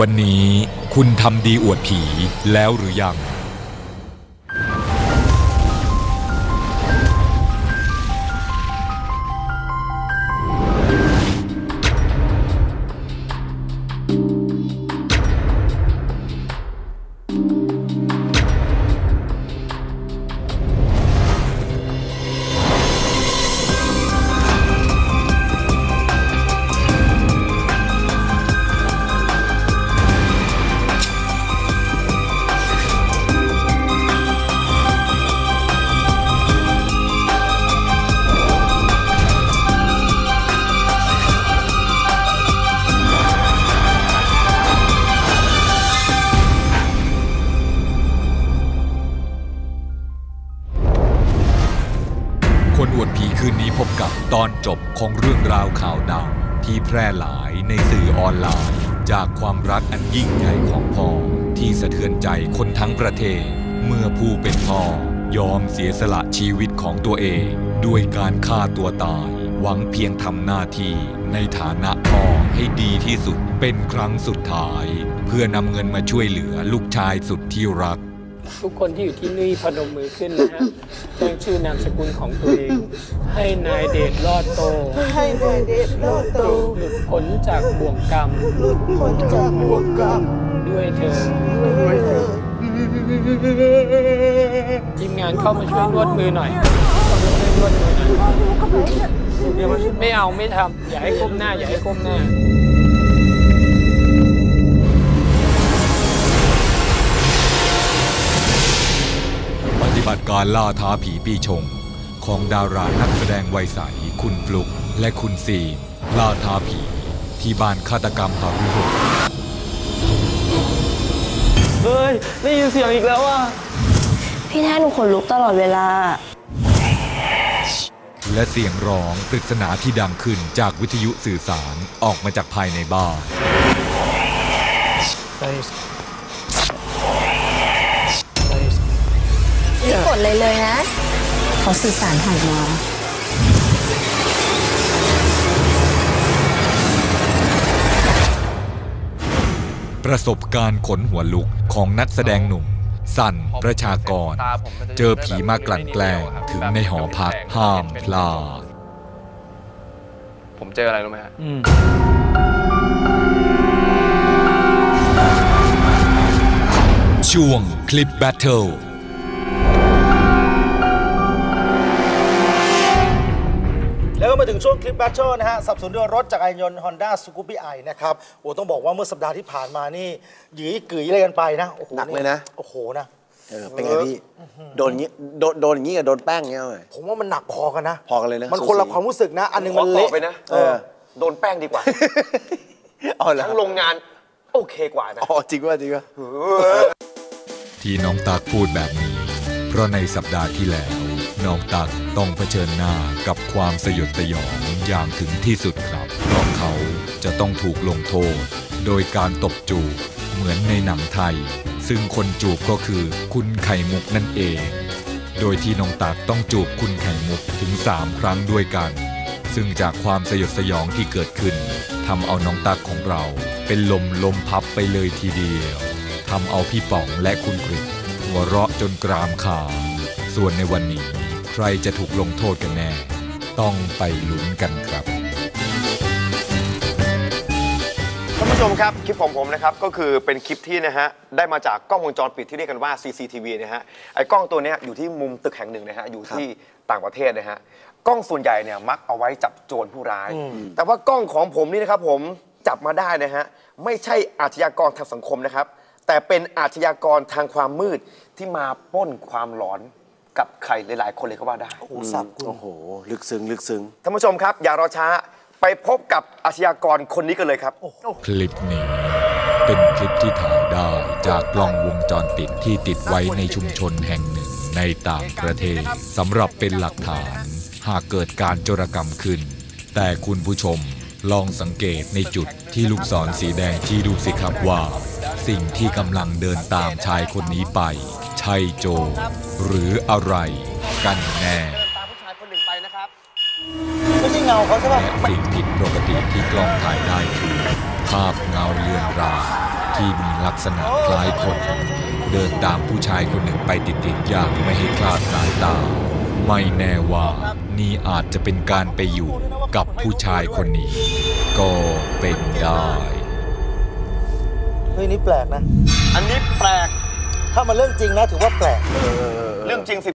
วันนี้คุณทำดีอวดผีแล้วหรือยัง คืนนี้พบกับตอนจบของเรื่องราวข่าวดังที่แพร่หลายในสื่อออนไลน์ จากความรักอันยิ่งใหญ่ของพ่อ ที่สะเทือนใจคนทั้งประเทศ เมื่อผู้เป็นพ่อยอมเสียสละชีวิตของตัวเอง ด้วยการฆ่าตัวตาย หวังเพียงทำหน้าที่ในฐานะพ่อให้ดีที่สุดเป็นครั้งสุดท้าย เพื่อนำเงินมาช่วยเหลือลูกชายสุดที่รัก ทุกคนที่อยู่ที่นี่พนมมือขึ้นนะฮะแจ้งชื่อนามสกุลของตัวเอง ให้นายเดชรอดโต ให้นายเดชรอดโต หลุดพ้นจากบ่วงกรรม หลุดพ้นจากบ่วงกรรม ด้วยเธอด้วยเถิดทีมงานเข้ามาช่วยนวดมือหน่อยเข้ามาช่วยนวดมือหน่อย ไม่เอาไม่ทำอย่าให้ก้มหน้าอย่าให้ก้มหน้า บัติการล่าท้าผีปีชง ของดารานักแสดงวัยใสคุณฟลุกและคุณซีนล่าท้าผีที่บ้านฆาตกรรมหาวิหกเฮ้ย ได้ยินเสียงอีกแล้วอะ พี่แท้หนูขนลุกตลอดเวลา และเสียงร้องปริศนาที่ดังขึ้นจากวิทยุสื่อสารออกมาจากภายในบ้าน ดเลยเลยนะ เขาสื่อสารผ่านมาประสบการณ์ขนหัวลุกของนักแสดงหนุ่ม สันประชากร เจอผีมากลั่นแกล้งถึงในหอพักห้ามพลาดผมเจออะไรรู้ไหมฮะช่วงคลิปแบทเทิล ช่วงคลิปแบทเทิลนะฮะสับสนด้วยรถจักรยานยนต์ Honda Scoopy i นะครับโอ้ต้องบอกว่าเมื่อสัปดาห์ที่ผ่านมานี่หยีกึ๋ยอะไรกันไปนะโอ้โหหนักเลยนะ โอ้โหนะเออเป็นไงพี่โดนงี้โดนโดนอย่างงี้กับโดนแป้งเงี้ยเว้ยผมว่ามันหนักพอกันนะพอกันเลยนะมันคนละสูสีความรู้สึกนะ อันหนึงขอมันตอบเละไปนะเออโดนแป้งดีกว่าเอาละทั้งโรงงานโอเคกว่านะอ๋อจริงว่าจริงว่าที่น้องตักพูดแบบนี้ เพราะในสัปดาห์ที่แล้ว น้องตักต้องเผชิญหน้ากับความสยดสยองอย่างถึงที่สุดครับเพราะเขาจะต้องถูกลงโทษ โดยการตบจูบเหมือนในหนังไทย ซึ่งคนจูบก็คือคุณไข่มุกนั่นเอง โดยที่น้องตักต้องจูบคุณไข่มุกถึง 3 ครั้งด้วยกัน ซึ่งจากความสยดสยองที่เกิดขึ้นทำเอาน้องตักของเรา เป็นลมลมพับไปเลยทีเดียวทำเอาพี่ป๋องและคุณกริชหัวเราะจนกรามขาส่วนในวันนี้ ใครจะถูกลงโทษกันแน่ ต้องไปลุ้นกันครับท่านผู้ชมครับ คลิปของผมนะครับ ก็คือเป็นคลิปที่นะฮะ ได้มาจากกล้องวงจรปิดที่เรียกกันว่า CCTV นะฮะ ไอ้กล้องตัวเนี้ยอยู่ที่มุมตึกแห่งหนึ่งนะฮะ อยู่ที่ต่างประเทศนะฮะ กล้องส่วนใหญ่เนี่ยมักเอาไว้จับโจรผู้ร้าย แต่ว่ากล้องของผมนี่นะครับผมจับมาได้นะฮะ ไม่ใช่อาชญากรทางสังคมนะครับ แต่เป็นอาชญากรทางความมืดที่มาปล้นความหลอน กับใครหลาย ๆ คนเลยก็ว่าได้ โอ้โหสับคุณ โอ้โห ลึกซึ้งลึกซึ้ง ท่านผู้ชมครับ อย่ารอช้าไปพบกับอาชญากรคนนี้กันเลยครับ คลิปนี้เป็นคลิปที่ถ่ายได้จากกล้องวงจรปิดที่ติดไว้ในชุมชนแห่งหนึ่งในต่างประเทศสำหรับเป็นหลักฐาน หากเกิดการโจรกรรมขึ้น แต่คุณผู้ชมลองสังเกตในจุดที่ลูกศรสีแดงที่ดูสิครับว่า สิ่งที่กำลังเดินตามชายคนนี้ไป ใช่โจรหรืออะไรกันแน่ตามผู้ชายคนหนึ่งไปนะครับไม่ใช่เงาเขาใช่ป่ะและสิ่งผิดปกติที่กล้องถ่ายได้คือภาพเงาเลือนรางที่มีลักษณะคล้ายคน เดินตามผู้ชายคนหนึ่งไปติดๆอย่างไม่ให้คลาดสายตา ไม่แน่ว่านี่อาจจะเป็นการไปอยู่กับผู้ชายคนนี้ ก็เป็นได้ เฮ้ยนี่แปลกนะ อันนี้แปลก ถ้ามันเรื่องจริงนะถือว่าแปลก เรื่องจริงสิ